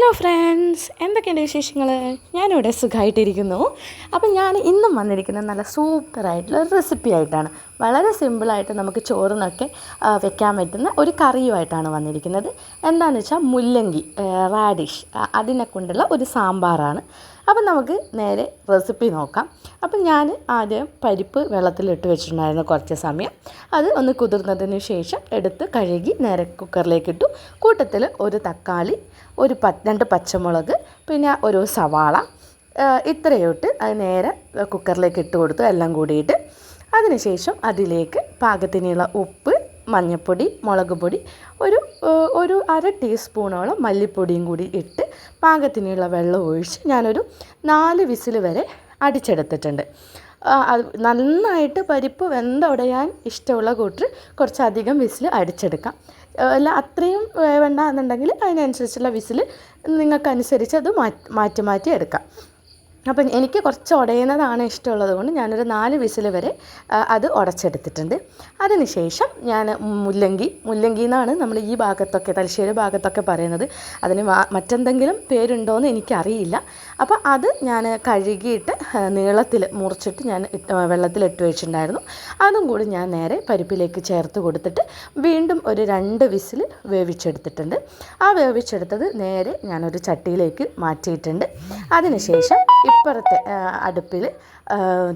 Hello friends എന്തൊക്കെയുണ്ട് വിശേഷങ്ങൾ ഞാനിവിടെ സുഖമായിട്ടിരിക്കുന്നു അപ്പം ഞാൻ ഇന്നും വന്നിരിക്കുന്നത് നല്ല സൂപ്പറായിട്ടുള്ള റെസിപ്പി ആയിട്ടാണ്. വളരെ സിമ്പിളായിട്ട് നമുക്ക് ചോറിനൊക്കെ വെക്കാൻ പറ്റുന്ന ഒരു കറിയുമായിട്ടാണ് വന്നിരിക്കുന്നത്. എന്താണെന്ന് വെച്ചാൽ മുല്ലങ്കി റാഡിഷ് അതിനെ കൊണ്ടുള്ള ഒരു സാമ്പാറാണ്. അപ്പം നമുക്ക് നേരെ റെസിപ്പി നോക്കാം. അപ്പം ഞാൻ ആദ്യം പരിപ്പ് വെള്ളത്തിലിട്ട് വെച്ചിട്ടുണ്ടായിരുന്നു കുറച്ച് സമയം. അത് ഒന്ന് കുതിർന്നതിന് ശേഷം എടുത്ത് കഴുകി നേരെ കുക്കറിലേക്ക് ഇട്ടു കൂട്ടത്തിൽ ഒരു തക്കാളി ഒരു പ രണ്ട് പച്ചമുളക് പിന്നെ ഒരു സവാള ഇത്രയോട്ട് അത് നേരെ കുക്കറിലേക്ക് ഇട്ട് കൊടുത്തു. എല്ലാം കൂടിയിട്ട് അതിനുശേഷം അതിലേക്ക് പാകത്തിനുള്ള ഉപ്പ് മഞ്ഞൾപ്പൊടി മുളക് പൊടി ഒരു ഒരു അര ടീസ്പൂണോളം മല്ലിപ്പൊടിയും കൂടി ഇട്ട് പാകത്തിനുള്ള വെള്ളം ഒഴിച്ച് ഞാനൊരു നാല് വിസിൽ വരെ അടിച്ചെടുത്തിട്ടുണ്ട്. അത് നന്നായിട്ട് പരിപ്പ് വെന്തുടയാൻ ഇഷ്ടമുള്ള കൂട്ടർ കുറച്ചധികം വിസിൽ അടിച്ചെടുക്കാം. അല്ല അത്രയും വേണ്ട എന്നുണ്ടെങ്കിൽ അതിനനുസരിച്ചുള്ള വിസിൽ നിങ്ങൾക്കനുസരിച്ച് അത് മാറ്റി മാറ്റി എടുക്കാം. അപ്പം എനിക്ക് കുറച്ച് ഉടയുന്നതാണ് ഇഷ്ടമുള്ളത് കൊണ്ട് ഞാനൊരു നാല് വിസിൽ വരെ അത് ഉടച്ചെടുത്തിട്ടുണ്ട്. അതിനുശേഷം ഞാൻ മുല്ലങ്കി മുല്ലങ്കി എന്നാണ് നമ്മൾ ഈ ഭാഗത്തൊക്കെ തലശ്ശേരി ഭാഗത്തൊക്കെ പറയുന്നത്. അതിന് മറ്റെന്തെങ്കിലും പേരുണ്ടോയെന്ന് എനിക്കറിയില്ല. അപ്പോൾ അത് ഞാൻ കഴുകിയിട്ട് നീളത്തിൽ മുറിച്ചിട്ട് ഞാൻ വെള്ളത്തിലിട്ട് വെച്ചിട്ടുണ്ടായിരുന്നു. അതും കൂടി ഞാൻ നേരെ പരിപ്പിലേക്ക് ചേർത്ത് കൊടുത്തിട്ട് വീണ്ടും ഒരു രണ്ട് വിസിൽ വേവിച്ചെടുത്തിട്ടുണ്ട്. ആ വേവിച്ചെടുത്തത് നേരെ ഞാനൊരു ചട്ടിയിലേക്ക് മാറ്റിയിട്ടുണ്ട്. അതിനുശേഷം ഇപ്പുറത്തെ അടുപ്പിൽ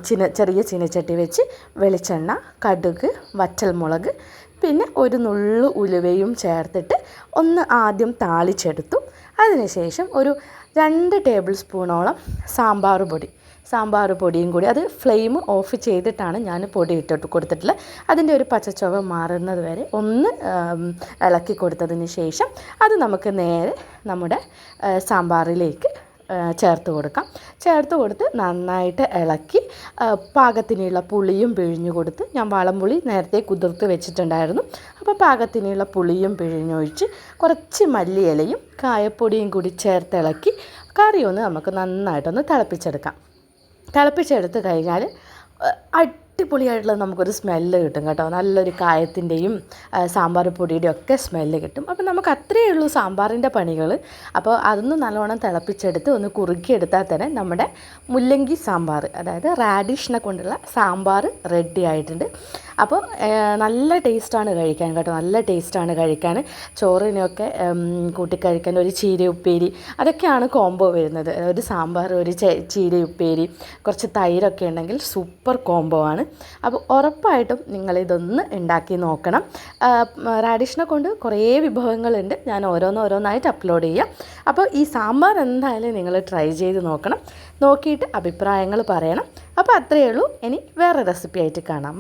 ചിന ചെറിയ ചീനച്ചട്ടി വെച്ച് വെളിച്ചെണ്ണ കടുക് വറ്റൽമുളക് പിന്നെ ഒരു നുള്ളു ഉലുവയും ചേർത്തിട്ട് ഒന്ന് ആദ്യം താളിച്ചെടുത്തു. അതിനുശേഷം ഒരു രണ്ട് ടേബിൾ സ്പൂണോളം സാമ്പാർ പൊടി. സാമ്പാർ പൊടിയും കൂടി അത് ഫ്ലെയിം ഓഫ് ചെയ്തിട്ടാണ് ഞാൻ പൊടി ഇട്ടിട്ട് കൊടുത്തിട്ടുള്ളത്. അതിന്റെ ഒരു പച്ചച്ചുവ മാറുന്നത് വരെ ഒന്ന് ഇളക്കി കൊടുത്തതിന് ശേഷം അത് നമുക്ക് നേരെ നമ്മുടെ സാമ്പാറിലേക്ക് ചേർത്ത് കൊടുക്കാം. ചേർത്ത് കൊടുത്ത് നന്നായിട്ട് ഇളക്കി പാകത്തിനുള്ള പുളിയും പിഴിഞ്ഞു കൊടുത്ത് ഞാൻ വാളംപുളി നേരത്തെ കുതിർത്ത് വെച്ചിട്ടുണ്ടായിരുന്നു. അപ്പോൾ പാകത്തിനുള്ള പുളിയും പിഴിഞ്ഞൊഴിച്ച് കുറച്ച് മല്ലിയിലയും കായപ്പൊടിയും കൂടി ചേർത്ത് ഇളക്കി കറി ഒന്ന് നമുക്ക് നന്നായിട്ടൊന്ന് തിളപ്പിച്ചെടുക്കാം. തിളപ്പിച്ചെടുത്ത് കഴിഞ്ഞാൽ അടിപൊളിയായിട്ടുള്ള നമുക്കൊരു സ്മെല്ല് കിട്ടും കേട്ടോ. നല്ലൊരു കായത്തിന്റെയും സാമ്പാർ പൊടിയുടെയും ഒക്കെ സ്മെല്ല് കിട്ടും. അപ്പോൾ നമുക്ക് അത്രയേ ഉള്ളൂ സാമ്പാറിന്റെ പണികൾ. അപ്പോൾ അതൊന്ന് നല്ലോണം തിളപ്പിച്ചെടുത്ത് ഒന്ന് കുറുക്കിയെടുത്താൽ തന്നെ നമ്മുടെ മുല്ലങ്കി സാമ്പാർ അതായത് റാഡിഷിനെ കൊണ്ടുള്ള സാമ്പാർ റെഡി ആയിട്ടുണ്ട്. അപ്പോൾ നല്ല ടേസ്റ്റാണ് കഴിക്കാൻ കേട്ടോ. നല്ല ടേസ്റ്റാണ് കഴിക്കാൻ. ചോറിനൊക്കെ കൂട്ടിക്കഴിക്കാൻ ഒരു ചീര ഉപ്പേരി അതൊക്കെയാണ് കോംബോ വരുന്നത്. ഒരു സാമ്പാർ ഒരു ചീര ഉപ്പേരി കുറച്ച് തൈരൊക്കെ ഉണ്ടെങ്കിൽ സൂപ്പർ കോംബോ ആണ്. അപ്പോൾ ഉറപ്പായിട്ടും നിങ്ങളിതൊന്ന് ഉണ്ടാക്കി നോക്കണം. റാഡിഷിനെ കൊണ്ട് കുറേ വിഭവങ്ങളുണ്ട്. ഞാൻ ഓരോന്നോരോന്നായിട്ട് അപ്ലോഡ് ചെയ്യാം. അപ്പോൾ ഈ സാമ്പാർ എന്തായാലും നിങ്ങൾ ട്രൈ ചെയ്ത് നോക്കണം. നോക്കിയിട്ട് അഭിപ്രായങ്ങൾ പറയണം. അപ്പോൾ അത്രയേ ഉള്ളൂ. ഇനി വേറെ റെസിപ്പി ആയിട്ട് കാണാം.